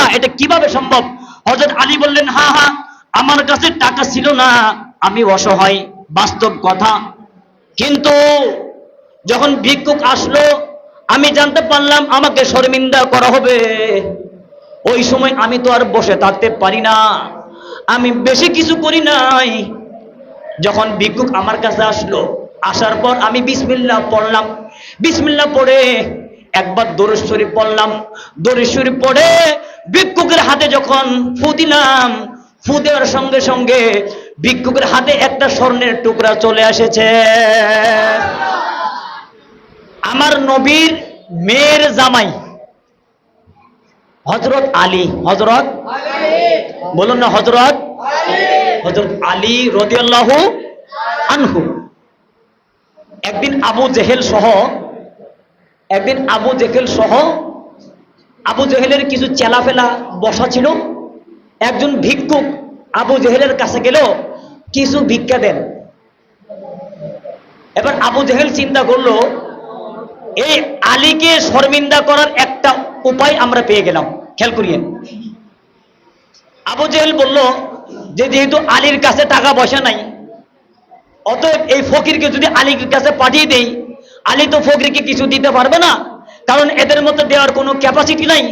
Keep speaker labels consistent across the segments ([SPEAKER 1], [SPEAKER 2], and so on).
[SPEAKER 1] না, এটা কীভাবে সম্ভব? হজরত আলী বললেন, হা হা, আমার কাছে টাকা ছিল না, আমি অসহায়, বাস্তব কথা। কিন্তু যখন ভিক্ষুক আসলো, আমি জানতে পারলাম আমাকে শর্মিন্দা করা হবে। ওই সময় আমি তো আর বসে থাকতে পারি না। আমি বেশি কিছু করি নাই। যখন ভিক্ষুক আমার কাছে আসলো, আসার পর আমি বিসমিল্লাহ পড়লাম। বিসমিল্লাহ পড়ে একবার দরুদ শরীফ পড়লাম। দরুদ শরীফ পড়ে ভিক্ষুকের হাতে যখন ফু দিলাম ফু দেওয়ার সঙ্গে সঙ্গে ভিক্ষুকের হাতে একটা স্বর্ণের টুকরা চলে এসেছে। আমার নবীর মেয়ের জামাই হজরত আলী হজরত বলুন না হজরত হজরত আলী রদিয়াল্লাহু আনহু। একদিন আবু জেহেল সহ, একদিন আবু জেহেল সহ আবু জেহেলের কিছু চেলাফেলা বসা ছিল। একজন ভিক্ষুক আবু জেহেলের কাছে গেল কিছু ভিক্ষা দেন। এবার আবু জেহেল চিন্তা করল, এই আলীকে শর্মিন্দা করার একটা উপায় আমরা পেয়ে গেলাম, খেয়াল করিয়েন আবু জেহেল বলল, যে যেহেতু আলীর কাছে টাকা পয়সা নাই, অতএব এই ফকিরকে যদি আলীর কাছে পাঠিয়ে দেই, আলী তো ফকিরকে কিছু দিতে পারবে না কারণ এদের মধ্যে দেওয়ার কোনো ক্যাপাসিটি নাই।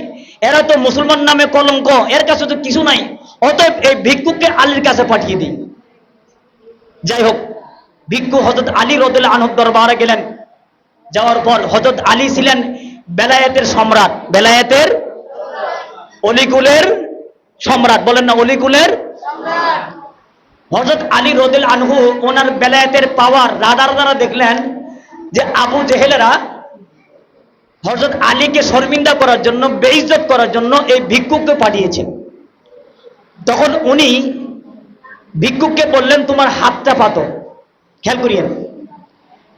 [SPEAKER 1] এরা তো মুসলমান নামে কলঙ্ক, এর কাছে তো কিছু নাই। অতএব এই ভিক্ষুককে আলীর কাছে পাঠিয়ে দিই যাই হোক, ভিক্ষু হজরত আলী রদুল আনহ দরবারে গেলেন। যাওয়ার পর হজরত আলী ছিলেন বেলায়েতের সম্রাট। বেলায়েতের অলিকুলের সম্রাট। বলেন না, অলিকুলের হজরত আলী রদিল আনহু ওনার বেলায়েতের পাওয়ার রাদার দ্বারা দেখলেন যে আবু জেহেলেরা হজরত আলীকে শর্মিন্দা করার জন্য, বেইজ্জত করার জন্য এই ভিক্ষুককে পাঠিয়েছেন। তখন উনি ভিক্ষুককে বললেন, তোমার হাতটা পাতো। খেয়াল করিয়েন।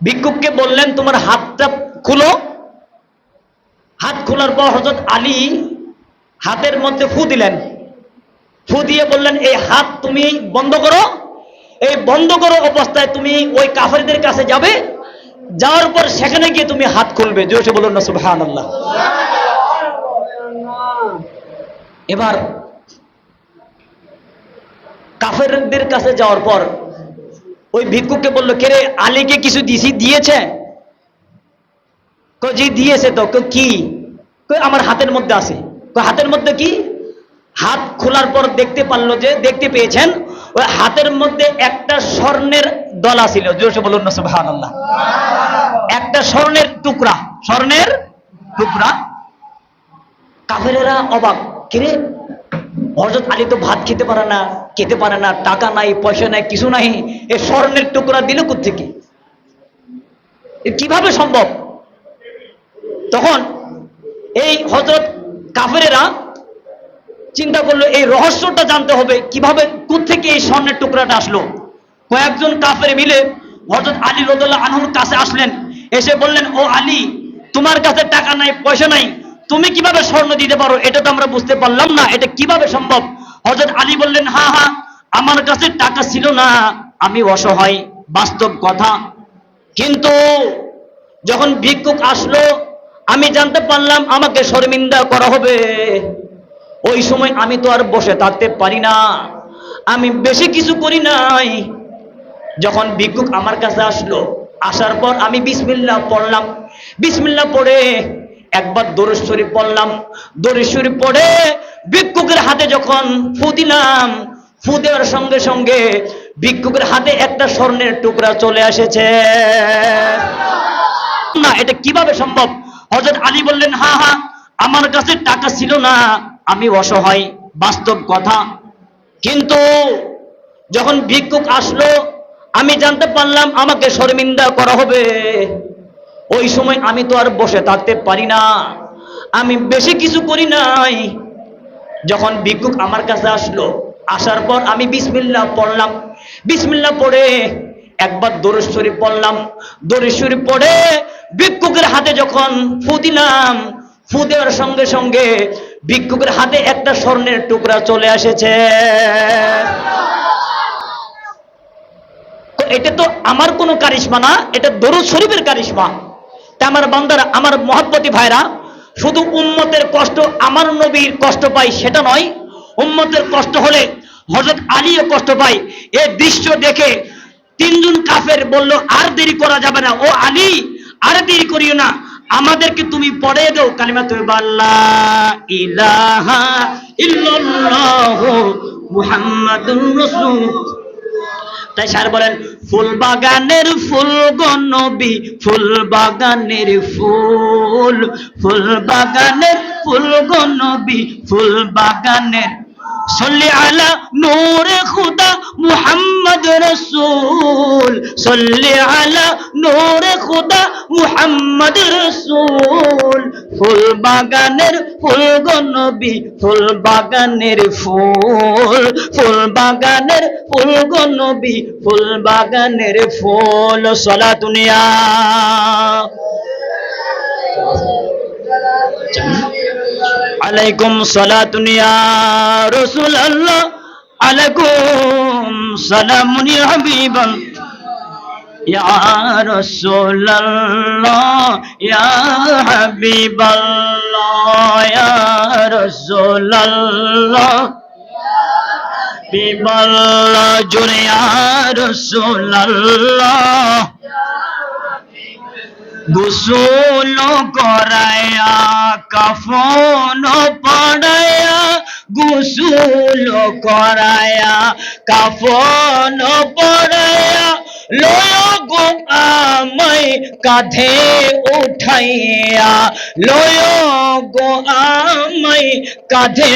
[SPEAKER 1] ভিক্ষুককে বললেন, তোমার হাতটা খুলো। হাত খোলার পর হজরত আলী হাতের মধ্যে ফু দিলেন। ফু দিয়ে বললেন, এই হাত তুমি বন্ধ করো। এই বন্ধ করো অবস্থায় তুমি ওই কাফেরদের কাছে যাবে। যাওয়ার পর সেখানে গিয়ে তুমি হাত খুলবে, জোরে বলুন না সুবহান আল্লাহ এবার কাফেরদের কাছে যাওয়ার পর ওই ভিক্ষুককে বলল কেরে আলীকে কিছু দিছি, দিয়েছে? জি, দিয়েছে তো। কি? আমার হাতের মধ্যে আছে। হাতের মধ্যে কি? হাত খোলার পর দেখতে পারল যে, দেখতে পেয়েছেন, ওই হাতের মধ্যে একটা স্বর্ণের দলা ছিল। জোরসে বলুন না, সুবহানাল্লাহ। একটা স্বর্ণের টুকরা। স্বর্ণের টুকরা। কাফেরেরা অবাক। কিরে হজরত আলী তো ভাত খেতে পারে না, খেতে পারে না, টাকা নাই, পয়সা নাই, কিছু নাই। এ স্বর্ণের টুকরা দিল থেকে কীভাবে সম্ভব? তখন এই হজরত কাফেরেরা চিন্তা করল, এই রহস্যটা জানতে হবে, কীভাবে থেকে এই স্বর্ণের টুকরাটা আসলো? কয়েকজন কাফের মিলে হজরত আলী রদুল্লাহ আনহুর কাছে আসলেন। এসে বললেন, ও আলী, তোমার কাছে টাকা নাই, পয়সা নাই, তুমি কীভাবে স্বর্ণ দিতে পারো? এটা তো আমরা বুঝতে পারলাম না, এটা কীভাবে সম্ভব? হজরত আলী বললেন, হা হা, আমার কাছে টাকা ছিল না, আমি অসহায়, বাস্তব কথা। কিন্তু যখন ভিক্ষুক আসলো, আমি জানতে পারলাম আমাকে শর্মিন্দা করা হবে। ওই সময় আমি তো আর বসে থাকতে পারি না, আমি বেশি কিছু করি নাই। যখন ভিক্ষুক আমার কাছে আসলো আসার পর আমি বিসমিল্লাহ পড়লাম। বিসমিল্লাহ পড়ে একবার দরুদ শরীফ পড়লাম। দরুদ শরীফ পড়ে ভিক্ষুকের হাতে যখন ফু দিলাম, ফু দেওয়ার সঙ্গে সঙ্গে ভিক্ষুকের হাতে একটা স্বর্ণের টুকরা চলে এসেছে। না, এটা কীভাবে সম্ভব? হজরত আলী বললেন, হা হা, আমার কাছে টাকা ছিল না, আমি অসহায়, বাস্তব কথা। কিন্তু যখন ভিক্ষুক আসলো আমি জানতে পারলাম আমাকে শর্মিন্দা করা হবে। ওই সময় আমি তো আর বসে থাকতে পারি না। আমি বেশি কিছু করি নাই। যখন ভিক্ষুক আমার কাছে আসলো, আসার পর আমি বিসমিল্লাহ পড়লাম। বিসমিল্লাহ পড়ে একবার দরুদ শরীফ পড়লাম। দরুদ শরীফ পড়ে ভিক্ষুকের হাতে যখন ফু দিলাম, ফু দেওয়ার সঙ্গে সঙ্গে ভিক্ষুকের হাতে একটা স্বর্ণের টুকরা চলে এসেছে। এটা তো আমার কোনো কারিশমা না, এটা দরুদ শরীফের কারিশমা। তা আমার বান্দারা, আমার মহাব্বতী ভাইরা, শুধু উম্মতের কষ্ট আমার নবীর কষ্ট পাই সেটা নয়, উম্মতের কষ্ট হলে হজরত আলীও কষ্ট পায়। এ দৃশ্য দেখে তিনজন কাফের বলল, আর দেরি করা যাবে না। ও আলী, আর দেরি করিও না। আমাদেরকে তুমি পড়ে দাও কালিমা তুমি বাল্লা ইলাহা ইল্লাল্লাহু মুহাম্মাদুর রাসূল। তাই স্যার বলেন ফুল বাগানের ফুল গো নবী ফুল বাগানের ফুল ফুল বাগানের ফুল গো নবী ফুল বাগানের সল্লি আলা নূরে খুদা মুহাম্মদ রসুল, সল্লি আলা নূরে খুদা মুহাম্মদ রসুল। ফুল বাগানের ফুল গো নবী, ফুল বাগানের ফুল ফুল বাগানের ফুল গো নবী, ফুল বাগানের ফুল। সলা দুনিয়া আলাইকুম সালাতুন দুনিয়া রাসূল আল্লাহ আলাইকুম সালামুন ইয়া হাবিবাল ইয়া রাসূল আল্লাহ ইয়া হাবিবাল্লাহ, ইয়া রাসূল আল্লাহ হাবিবাল্লাহ জুড়ে ইয়া রাসূল গোসল করায়া, কাফন পড়ায়া গোসল করায়া কাফন পড়ায়া লয় গো আমায় কাঁধে উঠাইয়া লয় গো আমায় কাঁধে